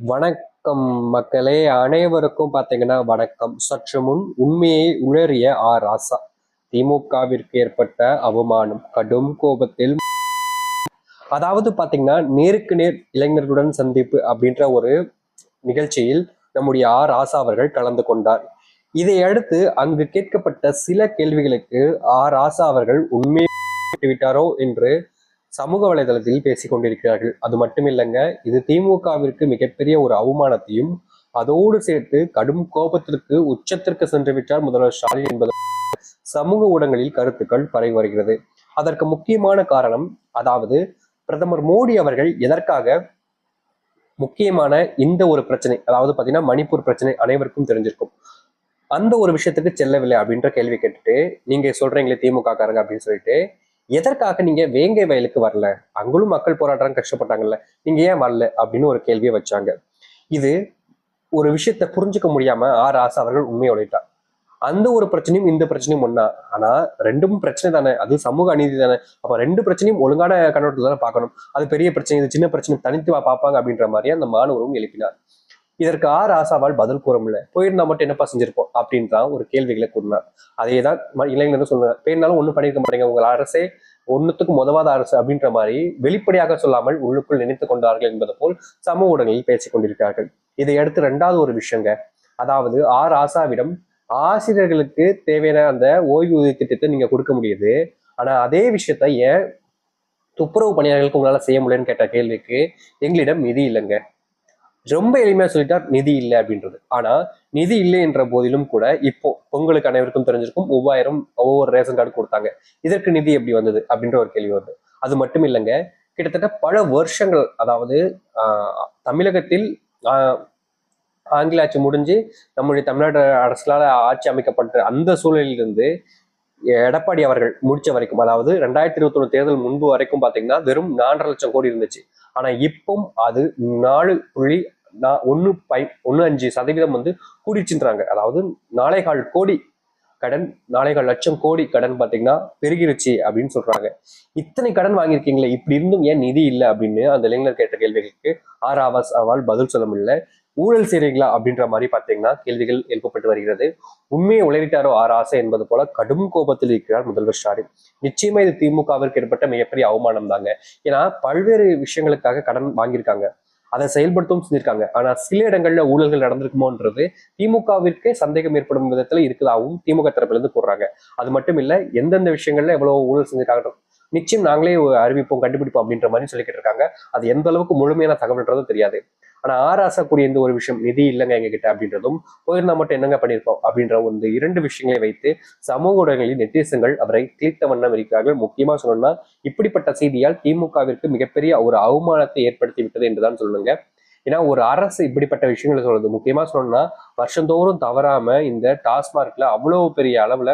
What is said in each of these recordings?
வணக்கம் மக்களே. அனைவருக்கும் பார்த்தீங்கன்னா வணக்கம். சற்று முன் உண்மையை உணரிய ஆ. ராசா. திமுகவிற்கு ஏற்பட்ட அவமானம் கடும் கோபத்தில் அதாவது பார்த்தீங்கன்னா நேருக்கு நேர் இளைஞர்களுடன் சந்திப்பு அப்படின்ற ஒரு நிகழ்ச்சியில் நம்முடைய ஆ. ராசா அவர்கள் கலந்து கொண்டார். இதையடுத்து அங்கு கேட்கப்பட்ட சில கேள்விகளுக்கு ஆ. ராசா அவர்கள் உண்மையை விட்டாரோ என்று சமூக வலைதளத்தில் பேசிக் கொண்டிருக்கிறார்கள். அது மட்டுமில்லைங்க இது திமுகவிற்கு மிகப்பெரிய ஒரு அவமானத்தையும் அதோடு சேர்த்து கடும் கோபத்திற்கு உச்சத்திற்கு சென்று விட்டார் முதல்வர் ஸ்டாலின் என்பது சமூக ஊடகங்களில் கருத்துக்கள் பரவி வருகிறது. அதற்கு முக்கியமான காரணம் அதாவது பிரதமர் மோடி அவர்கள் எதற்காக முக்கியமான இந்த ஒரு பிரச்சனை அதாவது பாத்தீங்கன்னா மணிப்பூர் பிரச்சனை அனைவருக்கும் தெரிஞ்சிருக்கும். அந்த ஒரு விஷயத்துக்கு செல்லவில்லை அப்படின்ற கேள்வி கேட்டுட்டு நீங்க சொல்றீங்களே திமுக காரங்க அப்படின்னு சொல்லிட்டு எதற்காக நீங்க வேங்கை வயலுக்கு வரல? அங்களும் மக்கள் போராட்டம் கஷ்டப்பட்டாங்கல்ல. நீங்க ஏன் வரல? அப்படின்னு ஒரு கேள்வியை வச்சாங்க. இது ஒரு விஷயத்த புரிஞ்சுக்க முடியாம ஆர் ஆசா அவர்கள் உண்மையை உழைத்தார் அந்த ஒரு பிரச்சனையும் இந்த பிரச்சனையும் ஒண்ணா. ஆனா ரெண்டும் பிரச்சனை தானே. அது சமூக அநீதி தானே. அப்ப ரெண்டு பிரச்சனையும் ஒழுங்கான கண்ணோட்டத்தில் தானே பார்க்கணும். அது பெரிய பிரச்சனை இது சின்ன பிரச்சனை தனித்து பார்ப்பாங்க அப்படின்ற மாதிரி அந்த மாணவரும் எழுப்பினார். இதற்கு ஆர் ஆசாவால் பதில் கூற முடியல. போயிருந்தா மட்டும் என்னப்பா செஞ்சிருப்போம்? அப்படின்றான் ஒரு கேள்விகளை கூறினார். அதே தான் இளைஞர் சொல்லுங்க பேர்னாலும் ஒன்றும் பண்ணியிருக்க மாட்டேங்க. உங்கள் அரசே ஒன்றுத்துக்கும் முதவாத அரசு. அப்படின்ற மாதிரி வெளிப்படையாக சொல்லாமல் உள்ளுக்குள் நினைத்து கொண்டார்கள் என்பது போல் சமூக ஊடகங்களில் பேசிக் கொண்டிருக்கிறார்கள். இதையடுத்து ரெண்டாவது ஒரு விஷயங்க. அதாவது ஆர் ஆசாவிடம் ஆசிரியர்களுக்கு தேவையான அந்த ஓய்வூதிய திட்டத்தை நீங்க கொடுக்க முடியுது. ஆனா அதே விஷயத்த ஏன் துப்புரவு பணியாளர்களுக்கு உங்களால செய்ய முடியலன்னு கேட்ட கேள்விக்கு எங்களிடம் நிதி இல்லைங்க. ரொம்ப எளிமையாக சொல்லிட்டார் நிதி இல்லை அப்படின்றது. ஆனால் நிதி இல்லை என்ற போதிலும் கூட இப்போ பொங்கலுக்கு அனைவருக்கும் தெரிஞ்சிருக்கும் மூவாயிரம் ஒவ்வொரு ரேஷன் கார்டு கொடுத்தாங்க. இதற்கு நிதி எப்படி வந்தது அப்படின்ற ஒரு கேள்வி வருது. அது மட்டும் இல்லைங்க கிட்டத்தட்ட பல வருஷங்கள் அதாவது ஆஹ், தமிழகத்தில் ஆஹ், ஆங்கில ஆட்சி முடிஞ்சு நம்முடைய தமிழ்நாடு அரசால ஆட்சி அமைக்கப்பட்ட அந்த சூழலிலிருந்து எடப்பாடி அவர்கள் முடிச்ச வரைக்கும் அதாவது ரெண்டாயிரத்தி இருபத்தி ஒண்ணு தேர்தல் முன்பு வரைக்கும் பாத்தீங்கன்னா வெறும் நாலரை லட்சம் கோடி இருந்துச்சு. ஆனா இப்பவும் அது நாலு புள்ளி நா- பை ஒன்று அஞ்சு சதவீதம் வந்து கூடிச்சுன்றாங்க. அதாவது நாளைகால் கோடி கடன் நாளைகள் லட்சம் கோடி கடன் பார்த்தீங்கன்னா பெருகிருச்சு அப்படின்னு சொல்றாங்க. இத்தனை கடன் வாங்கியிருக்கீங்களே? இப்படி இருந்தும் ஏன் நிதி இல்லை அப்படின்னு அந்த இளைஞர் கேட்ட கேள்விகளுக்கு ஆர் ஆவாஸ் அவால் பதில் சொல்ல முடியல. ஊழல் செய்றீங்களா அப்படின்ற மாதிரி பார்த்தீங்கன்னா கேள்விகள் எழுப்பப்பட்டு வருகிறது. உண்மையை உளறிட்டாரோ ஆர் ஆசை என்பது போல கடும் கோபத்தில் இருக்கிறார் முதல்வர் ஸ்டாலின். நிச்சயமா இது திமுகவிற்கு ஏற்பட்ட மிகப்பெரிய அவமானம் தாங்க ஏன்னா பல்வேறு விஷயங்களுக்காக கடன் வாங்கியிருக்காங்க. அதை செயல்படுத்தவும் செஞ்சிருக்காங்க ஆனா சில இடங்கள்ல ஊழல்கள் நடந்திருக்குமோன்றது திமுகவிற்கே சந்தேகம் ஏற்படும் விதத்துல இருக்குதாகவும் திமுக தரப்புல இருந்து கூறுறாங்க. அது மட்டும் இல்ல எந்தெந்த விஷயங்கள்ல எவ்வளவு ஊழல் செஞ்சிருக்காங்க நிச்சயம் நாங்களே அறிவிப்போம் கண்டுபிடிப்போம் அப்படின்ற மாதிரி சொல்லிக்கிட்டு இருக்காங்க அது எந்த அளவுக்கு முழுமையான தகவல்ன்றதும் தெரியாது. ஆனா ஆராசக்கூடிய இந்த ஒரு விஷயம் நிதி இல்லைங்க எங்ககிட்ட அப்படின்றதும் போயிருந்தா மட்டும் என்னங்க பண்ணியிருப்போம்? அப்படின்ற இந்த இரண்டு விஷயங்களை வைத்து சமூக ஊடகங்களில் நெட்டிசன்கள் அவரை கிழித்த வண்ணம் இருக்கிறார்கள். முக்கியமா சொல்லணும்னா இப்படிப்பட்ட செய்தியால் திமுகவிற்கு மிகப்பெரிய ஒரு அவமானத்தை ஏற்படுத்தி விட்டது என்றுதான் சொல்லுங்க ஏன்னா ஒரு அரசு இப்படிப்பட்ட விஷயங்களை சொல்றது. முக்கியமா சொல்லணும்னா வருஷந்தோறும் தவறாம இந்த டாஸ்மார்க்ல அவ்வளவு பெரிய அளவுல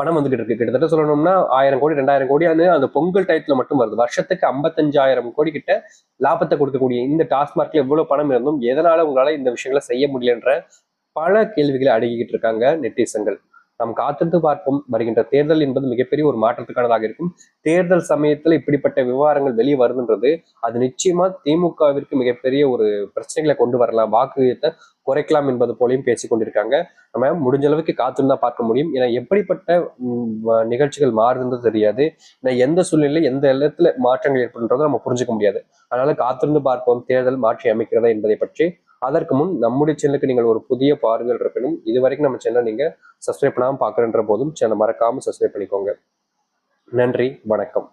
பணம் வந்துகிட்டு இருக்கு. கிட்டத்தட்ட சொல்லணும்னா ஆயிரம் கோடி ரெண்டாயிரம் கோடி அது அந்த பொங்கல் டயத்துல மட்டும் வருது. வருஷத்துக்கு ஐம்பத்தஞ்சாயிரம் கோடி கிட்ட லாபத்தை கொடுக்கக்கூடிய இந்த டாஸ்மார்க்ல எவ்வளவு பணம் இருந்தும் எதனால உங்களால இந்த விஷயங்களை செய்ய முடியலன்ற பல கேள்விகளை அடங்கிக்கிட்டு இருக்காங்க நெட்டிசன்கள். நாம் காத்திருந்து பார்ப்போம். வருகின்ற தேர்தல் என்பது மிகப்பெரிய ஒரு மாற்றத்துக்கானதாக இருக்கும். தேர்தல் சமயத்தில் இப்படிப்பட்ட விவகாரங்கள் வெளியே வருதுன்றது அது நிச்சயமா திமுகவிற்கு மிகப்பெரிய ஒரு பிரச்சனைகளை கொண்டு வரலாம். வாக்குயத்தை குறைக்கலாம் என்பது போலையும் பேசிக்கொண்டிருக்காங்க நம்ம முடிஞ்ச அளவுக்கு காத்திருந்தா பார்க்க முடியும். ஏன்னா எப்படிப்பட்ட நிகழ்ச்சிகள் மாறுதுன்றது தெரியாது. ஏன்னா எந்த சூழ்நிலை எந்த இடத்துல மாற்றங்கள் ஏற்படுன்றதை நம்ம புரிஞ்சுக்க முடியாது. அதனால காத்திருந்து பார்ப்போம். தேர்தல் மாற்றி அமைக்கிறதா என்பதை பற்றி அதற்கு முன் நம்முடைய சேனலுக்கு நீங்கள் ஒரு புதிய பாருங்கள் இருப்பினும் இது வரைக்கும் நம்ம சேனல் நீங்கள் சப்ஸ்கிரைப் பண்ணாமல் பார்க்குறன்ற போதும் சேனல் மறக்காமல் சப்ஸ்கிரைப் பண்ணிக்கோங்க. நன்றி வணக்கம்.